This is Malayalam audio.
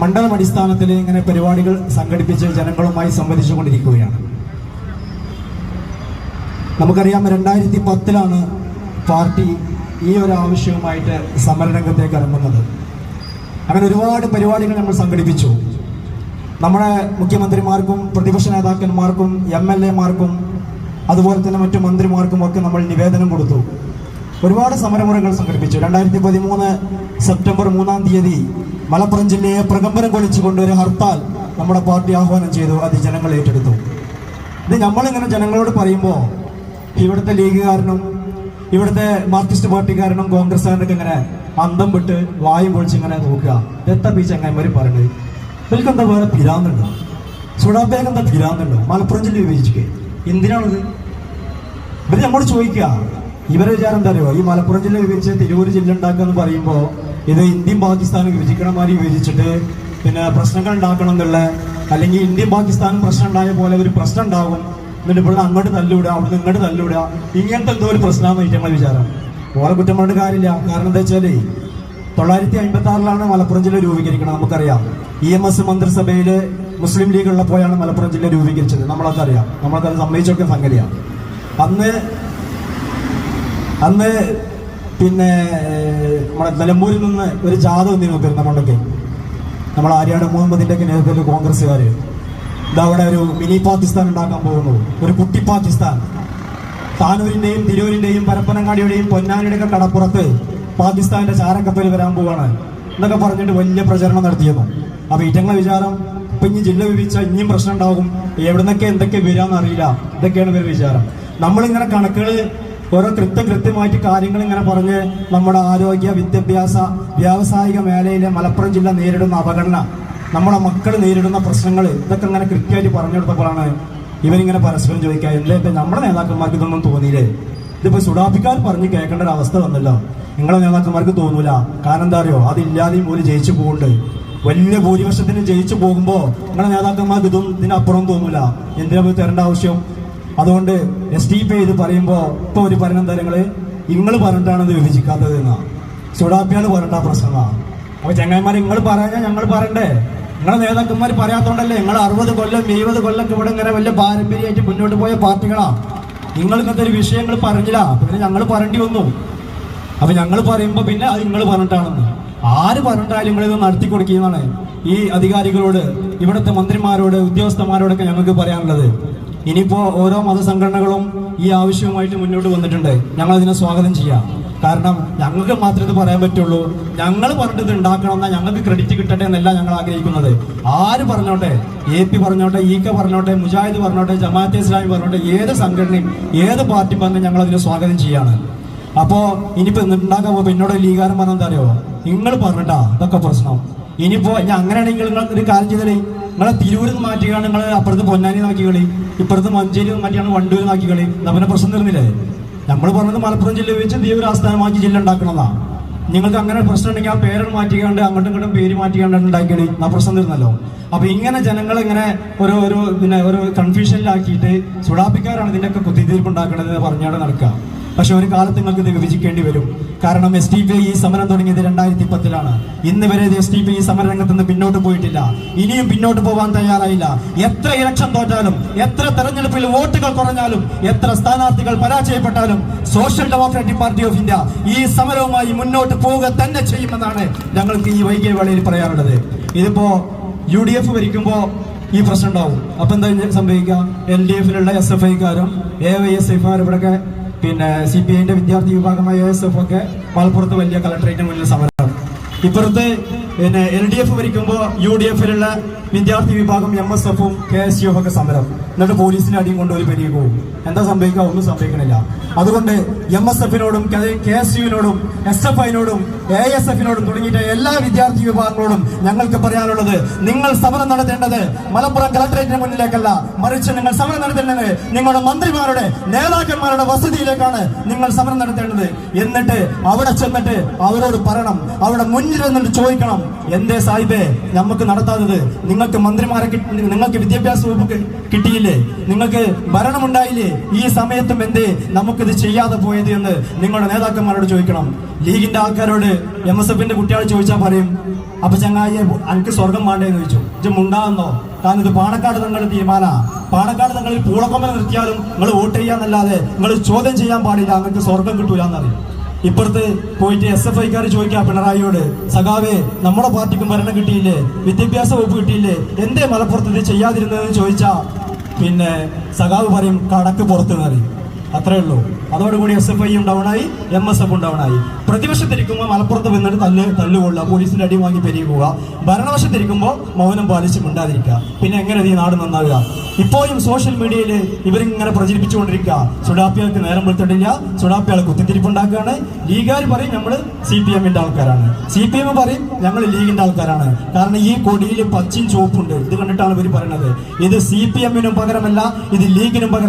മണ്ഡലം അടിസ്ഥാനത്തിൽ ഇങ്ങനെ പരിപാടികൾ സംഘടിപ്പിച്ച് ജനങ്ങളുമായി സംവദിച്ചുകൊണ്ടിരിക്കുകയാണ്. നമുക്കറിയാം രണ്ടായിരത്തി പത്തിലാണ് പാർട്ടി ഈ ഒരു ആവശ്യവുമായിട്ട് സമരരംഗത്തേക്ക് ഇറങ്ങുന്നത്. അങ്ങനെ ഒരുപാട് പരിപാടികൾ നമ്മൾ സംഘടിപ്പിച്ചു. നമ്മുടെ മുഖ്യമന്ത്രിമാർക്കും പ്രതിപക്ഷ നേതാക്കന്മാർക്കും എം എൽ എമാർക്കും അതുപോലെ തന്നെ മറ്റു മന്ത്രിമാർക്കും ഒക്കെ നമ്മൾ നിവേദനം കൊടുത്തു. ഒരുപാട് സമരമുറകൾ സംഘടിപ്പിച്ചു. രണ്ടായിരത്തി പതിമൂന്ന് സെപ്റ്റംബർ മൂന്നാം തീയതി മലപ്പുറം ജില്ലയെ പ്രകമ്പനം കൊളിച്ചുകൊണ്ട് ഒരു ഹർത്താൽ നമ്മുടെ പാർട്ടി ആഹ്വാനം ചെയ്തു. അത് ജനങ്ങൾ ഏറ്റെടുത്തു. ഇത് നമ്മളിങ്ങനെ ജനങ്ങളോട് പറയുമ്പോൾ ഇവിടുത്തെ ലീഗുകാരനും ഇവിടുത്തെ മാർക്സിസ്റ്റ് പാർട്ടിക്കാരനും കോൺഗ്രസ്സുകാരനൊക്കെ ഇങ്ങനെ അന്തം വിട്ട് വായും പൊളിച്ച് ഇങ്ങനെ നോക്കുക. എത്ര പി ചങ്ങായിമാർ പറയുന്നത് ഇവർക്ക് എന്താ വേറെ പിരാന്നുണ്ടോ സുഡാബേഗ് എന്താ പിരാന്നുണ്ടോ മലപ്പുറം ജില്ല വിഭജിക്കുക എന്തിനാണത്? ഇവർ നമ്മോട് ചോദിക്കുക. ഇവരെ വിചാരം എന്താ അറിയോ? ഈ മലപ്പുറം ജില്ല വിഭജിച്ച് തിരൂർ ജില്ല ഉണ്ടാക്കുക എന്ന് പറയുമ്പോൾ ഇത് ഇന്ത്യയും പാകിസ്ഥാനും വിഭജിക്കണമാതിരി വിഭജിച്ചിട്ട് പിന്നെ പ്രശ്നങ്ങൾ ഉണ്ടാക്കണം എന്നുള്ള അല്ലെങ്കിൽ ഇന്ത്യയും പാകിസ്ഥാനും പ്രശ്നം ഉണ്ടായ പോലെ ഒരു പ്രശ്നം ഉണ്ടാകും എന്നിട്ട് ഇവിടുന്ന് അങ്ങോട്ട് തല്ലുവിടുക അവിടുന്ന് ഇങ്ങോട്ട് തല്ലുവിടുക ഇങ്ങനത്തെ എന്തോ ഒരു പ്രശ്നമാണെന്ന് ഞങ്ങൾ വിചാരം. ഓരോ കുറ്റം പറഞ്ഞ കാര്യമില്ല. കാരണം എന്താ വെച്ചാൽ തൊള്ളായിരത്തി അമ്പത്തി ആറിലാണ് മലപ്പുറം ജില്ല രൂപീകരിക്കുന്നത് നമുക്കറിയാം. ഇ എം എസ് മന്ത്രിസഭയിൽ മുസ്ലിം ലീഗ് ഉള്ളപ്പോഴാണ് മലപ്പുറം ജില്ല രൂപീകരിച്ചത്. നമ്മളൊക്കെ അറിയാം നമ്മളൊക്കെ അത് സമ്മതിച്ചൊക്കെ സംഗതിയാണ്. അന്ന് അന്ന് പിന്നെ നമ്മുടെ നിലമ്പൂരിൽ നിന്ന് ഒരു ജാഥ വന്നിരുന്നു പെരുന്നമണ്ണൊക്കെ നമ്മൾ ആര്യാട് മുഹമ്മദിന്റെ ഒക്കെ നേതൃത്വത്തിൽ കോൺഗ്രസ്സുകാർ ഇതാ അവിടെ ഒരു മിനി പാകിസ്ഥാൻ ഉണ്ടാക്കാൻ പോകുന്നു. ഒരു കുട്ടി പാകിസ്ഥാൻ. താനൂരിന്റെയും തിരൂരിന്റെയും പരപ്പനങ്ങാടിയുടെയും പൊന്നാനിയുടെയൊക്കെ കടപ്പുറത്ത് പാകിസ്ഥാന്റെ ചാരക്കപ്പൽ വരാൻ പോവാണ്. എന്നൊക്കെ പറഞ്ഞിട്ട് വലിയ പ്രചരണം നടത്തിയിരുന്നു. അപ്പൊ ഇറ്റങ്ങളെ വിചാരം ഇപ്പൊ ഇനി ജില്ല വിഭജിച്ച ഇനിയും പ്രശ്നം ഉണ്ടാകും. എവിടുന്നൊക്കെ എന്തൊക്കെ വരാമെന്നറിയില്ല ഇതൊക്കെയാണ് ഇവരുടെ വിചാരം. നമ്മളിങ്ങനെ കണക്കുകൾ ഓരോ കൃത്യം കൃത്യമായിട്ട് കാര്യങ്ങൾ ഇങ്ങനെ പറഞ്ഞ് നമ്മുടെ ആരോഗ്യ വിദ്യാഭ്യാസ വ്യാവസായിക മേഖലയിലെ മലപ്പുറം ജില്ല നേരിടുന്ന അവഗണന നമ്മുടെ മക്കൾ നേരിടുന്ന പ്രശ്നങ്ങൾ ഇതൊക്കെ ഇങ്ങനെ കൃത്യമായിട്ട് പറഞ്ഞു കൊടുത്തപ്പോഴാണ് ഇവരിങ്ങനെ പരസ്പരം ചോദിക്കുക എന്താ ഇപ്പൊ നമ്മുടെ നേതാക്കന്മാർക്ക് ഇതൊന്നും തോന്നിയില്ലേ? ഇതിപ്പോ സുഡാപ്പിക്കാർ പറഞ്ഞ് കേൾക്കേണ്ട ഒരു അവസ്ഥ വന്നല്ലോ. നിങ്ങളെ നേതാക്കന്മാർക്ക് തോന്നൂല. കാരണം എന്താ അറിയോ? അതില്ലാതെയും പോലും ജയിച്ചു പോകുന്നുണ്ട്. വലിയ ഭൂരിപക്ഷത്തിന് ജയിച്ചു പോകുമ്പോ നിങ്ങളെ നേതാക്കന്മാർക്ക് ഇതും ഇതിനപ്പുറം തോന്നൂല. എന്തിനാ പോയി തരേണ്ട ആവശ്യം? അതുകൊണ്ട് എസ് ടി പി ഇത് പറയുമ്പോൾ ഇപ്പൊ ഒരു പറയുന്ന തരങ്ങൾ നിങ്ങൾ? നിങ്ങൾ പറഞ്ഞിട്ടാണ് വിഭജിക്കാത്തത് എന്നാ. സുഡാപ്പിയാണ് പറയേണ്ട പ്രശ്നമാണ് അപ്പോൾ ചങ്ങായിമാർ നിങ്ങൾ പറയാൻ ഞങ്ങൾ പറയണ്ടേ? നിങ്ങളെ നേതാക്കന്മാർ പറയാത്തോണ്ടല്ലേ നിങ്ങൾ അറുപത് കൊല്ലം എഴുപത് കൊല്ലം ഇവിടെ ഇങ്ങനെ വലിയ പാരമ്പര്യമായിട്ട് മുന്നോട്ട് പോയ പാർട്ടികളാ. നിങ്ങൾ ഇങ്ങനത്തെ ഒരു വിഷയങ്ങൾ പറഞ്ഞില്ല. പിന്നെ ഞങ്ങൾ പറയേണ്ടി വന്നു. അപ്പൊ ഞങ്ങൾ പറയുമ്പോൾ പിന്നെ അത് നിങ്ങൾ പറഞ്ഞിട്ടാണെന്ന്. ആര് പറഞ്ഞിട്ടാലും നിങ്ങൾ ഇത് നടത്തി കൊടുക്കുന്നതാണ് ഈ അധികാരികളോട് ഇവിടുത്തെ മന്ത്രിമാരോട് ഉദ്യോഗസ്ഥന്മാരോടൊക്കെ ഞങ്ങൾക്ക് പറയാനുള്ളത്. ഇനിയിപ്പോ ഓരോ മതസംഘടനകളും ഈ ആവശ്യവുമായിട്ട് മുന്നോട്ട് വന്നിട്ടുണ്ട്. ഞങ്ങൾ അതിനെ സ്വാഗതം ചെയ്യാം. കാരണം ഞങ്ങൾക്ക് മാത്രമേ ഇത് പറയാൻ പറ്റുള്ളൂ. ഞങ്ങൾ പറഞ്ഞിട്ട് ഉണ്ടാക്കണം എന്നാൽ ഞങ്ങൾക്ക് ക്രെഡിറ്റ് കിട്ടട്ടെ എന്നല്ല ഞങ്ങൾ ആഗ്രഹിക്കുന്നത്. ആര് പറഞ്ഞോട്ടെ? എ പി പറഞ്ഞോട്ടെ ഇ കെ പറഞ്ഞോട്ടെ മുജാഹിദ് പറഞ്ഞോട്ടെ ജമാഅത്തെ ഇസ്ലാമി പറഞ്ഞോട്ടെ ഏത് സംഘടനയും ഏത് പാർട്ടി പറഞ്ഞാൽ ഞങ്ങൾ അതിനെ സ്വാഗതം ചെയ്യാണ്. അപ്പോൾ ഇനിയിപ്പോ ഉണ്ടാക്കാൻ പോകുമ്പോ എന്നോട് ലീകാരം പറഞ്ഞാൽ അറിയോ? നിങ്ങൾ പറഞ്ഞിട്ടാ ഇതൊക്കെ പ്രശ്നം. ഇനിയിപ്പോ ഞാൻ അങ്ങനെയാണെങ്കിൽ നിങ്ങൾ ഒരു കാര്യം ചെയ്തേ നിങ്ങളെ തിരൂരിൽ നിന്ന് മാറ്റിയാണ് നിങ്ങൾ അപ്പുറത്ത് പൊന്നാനി നാക്കി കളി ഇപ്പുറത്ത് മഞ്ചേരി മാറ്റിയാണ് വണ്ടൂർ നാക്കി കളി. നമ്മുടെ പ്രശ്നം തീർന്നില്ലേ? നമ്മൾ പറഞ്ഞത് മലപ്പുറം ജില്ല വെച്ച് തിരൂർ ആസ്ഥാനമാക്കി ജില്ല ഉണ്ടാക്കണമെന്നാണ് നിങ്ങൾക്ക് അങ്ങനെ പ്രശ്നം ഉണ്ടെങ്കിൽ ആ പേരൻ മാറ്റിക്കാണ്ട് അങ്ങോട്ടും ഇങ്ങോട്ടും പേര് മാറ്റിക്കാണ്ട് ഉണ്ടാക്കിയാണ് ആ പ്രശ്നം തീർന്നല്ലോ. അപ്പൊ ഇങ്ങനെ ജനങ്ങൾ ഇങ്ങനെ ഒരു ഒരു പിന്നെ ഒരു കൺഫ്യൂഷനിലാക്കിയിട്ട് സുഡാപ്പിക്കാരാണ് ഇതിന്റെയൊക്കെ കുത്തിത്തീർപ്പ് ഉണ്ടാക്കണത് എന്ന് പറഞ്ഞാണ് നടക്കുക. പക്ഷെ ഒരു കാലത്ത് നിങ്ങൾക്ക് ഇത് വിഭജിക്കേണ്ടി വരും. കാരണം എസ് ടി പി ഈ സമരം തുടങ്ങിയത് രണ്ടായിരത്തി പത്തിലാണ് ഇന്ന് വരെ എസ് ടി പി ഈ സമരരംഗത്ത് നിന്ന് പിന്നോട്ട് പോയിട്ടില്ല. ഇനിയും പിന്നോട്ട് പോകാൻ തയ്യാറായില്ല. എത്ര ഇലക്ഷൻ തോറ്റാലും എത്ര തെരഞ്ഞെടുപ്പിൽ വോട്ടുകൾ കുറഞ്ഞാലും എത്ര സ്ഥാനാർത്ഥികൾ പരാജയപ്പെട്ടാലും social democratic party of India ഈ സമരവുമായി മുന്നോട്ട് പോവുക തന്നെ ചെയ്യുമെന്നാണ് ഞങ്ങൾക്ക് ഈ വൈകിയ വേളയിൽ പറയാനുള്ളത്. ഇതിപ്പോ യു ഡി എഫ് ഭരിക്കുമ്പോ ഈ പ്രശ്നം ഉണ്ടാവും. അപ്പൊ എന്താ സംഭവിക്കുക? എൽ ഡി എഫിലുള്ള എസ് എഫ് ഐക്കാരും എ വൈ എസ് ഐമാർ ഇവിടെയൊക്കെ പിന്നെ സി പി ഐന്റെ വിദ്യാർത്ഥി വിഭാഗമായ എസ് എഫ് ഒക്കെ മലപ്പുറത്ത് വലിയ കളക്ടറേറ്റിന് മുന്നിൽ സമരം ഇപ്പുറത്ത് പിന്നെ എൽ ഡി എഫ് ഭരിക്കുമ്പോൾ യു ഡി എഫിലുള്ള വിദ്യാർത്ഥി വിഭാഗം എം എസ് എഫും കെ എസ് യു ഒക്കെ സമരം. എന്നിട്ട് പോലീസിന്റെ അടിയും കൊണ്ട് ഒരു പെരിയ പോകും എന്താ സംഭവിക്കുക? ഒന്നും സംഭവിക്കണില്ല. അതുകൊണ്ട് എം എസ് എഫിനോടും കെ എസ് യുവിനോടും എസ് എഫ് ഐനോടും എ എസ് എഫിനോടും തുടങ്ങിയിട്ട് എല്ലാ വിദ്യാർത്ഥി വിഭാഗങ്ങളോടും ഞങ്ങൾക്ക് പറയാനുള്ളത് നിങ്ങൾ സമരം നടത്തേണ്ടത് മലപ്പുറം കളക്ടറേറ്റിന് മുന്നിലേക്കല്ല. മറിച്ച് നിങ്ങൾ സമരം നടത്തേണ്ടത് നിങ്ങളുടെ മന്ത്രിമാരുടെ നേതാക്കന്മാരുടെ വസതിയിലേക്കാണ് നിങ്ങൾ സമരം നടത്തേണ്ടത്. എന്നിട്ട് അവിടെ ചെന്നിട്ട് അവരോട് പറയണം. അവിടെ മുന്നിൽ നിന്നിട്ട് ചോദിക്കണം. എന്തേ സാഹിബേ നമുക്ക് നടത്താത്തത് നിങ്ങൾക്ക് മന്ത്രിമാരെ നിങ്ങൾക്ക് വിദ്യാഭ്യാസ വകുപ്പ് കിട്ടിയില്ലേ? നിങ്ങൾക്ക് ഭരണമുണ്ടായില്ലേ? ഈ സമയത്തും എന്തേ നമുക്കിത് ചെയ്യാതെ പോയത് എന്ന് നിങ്ങളുടെ നേതാക്കന്മാരോട് ചോദിക്കണം. ലീഗിന്റെ ആൾക്കാരോട് എം എസ് എഫിന്റെ കുട്ടികൾ ചോദിച്ചാൽ പറയും അപ്പൊ ചങ്ങായി എനിക്ക് സ്വർഗം വേണ്ടേന്ന് ചോദിച്ചു. ഇത് മുണ്ടാകുന്നോ കാരണം ഇത് പാണക്കാട് തങ്ങളുടെ തീരുമാന. പാണക്കാട് തങ്ങളിൽ പൂളക്കൊമ്പന നിർത്തിയാലും നിങ്ങൾ വോട്ട് ചെയ്യാന്നല്ലാതെ നിങ്ങൾ ചോദ്യം ചെയ്യാൻ പാടില്ല. അങ്ങനത്തെ സ്വർഗം കിട്ടൂല എന്നറിയും ഇപ്പുറത്ത് പോയിട്ട് എസ് എഫ് ഐക്കാർ ചോദിക്കുക പിണറായിയോട് സഖാവേ നമ്മുടെ പാർട്ടിക്ക് ഭരണം കിട്ടിയില്ലേ? വിദ്യാഭ്യാസ വകുപ്പ് കിട്ടിയില്ലേ? എന്തേ മലപ്പുറത്ത് ഇത് ചെയ്യാതിരുന്നതെന്ന് ചോദിച്ചാ? പിന്നെ സഖാവ് പറയും കടക്ക് പുറത്തു കയറി അത്രേ ഉള്ളൂ. അതോടുകൂടി എസ് എഫ് ഐയും ഉണ്ടാവണായി എം എസ് എഫും ആയി. പ്രതിപക്ഷത്തിരിക്കുമ്പോൾ മലപ്പുറത്ത് വന്നിട്ട് തല്ല് തല്ലുകൊള്ളുക പോലീസിന്റെ അടി വാങ്ങി പെരുകുക ഭരണവശത്തിരിക്കുമ്പോൾ മൗനം പാലിച്ച് മിണ്ടാതിരിക്കുക. പിന്നെ എങ്ങനെ ഈ നാട് നന്നാവുക? ഇപ്പോഴും സോഷ്യൽ മീഡിയയിൽ ഇവരിങ്ങനെ പ്രചരിപ്പിച്ചുകൊണ്ടിരിക്കുക. സുഡാപ്പികൾക്ക് നേരം വെളുത്തിട്ടില്ല. സുഡാപ്പിയാൾ കുത്തിത്തിരിപ്പുണ്ടാക്കുകയാണ്. ലീഗാർ പറയും നമ്മൾ സി പി എമ്മിന്റെ ആൾക്കാരാണ്. സി പി എം പറയും ഞങ്ങൾ ലീഗിന്റെ ആൾക്കാരാണ്. കാരണം ഈ കൊടിയിൽ പച്ചയും ചുവപ്പുണ്ട്. ഇത് കണ്ടിട്ടാണ് ഇവർ പറയുന്നത് ഇത് സി പി എമ്മിനും പകരമല്ല ഇത് ലീഗിനും പകരം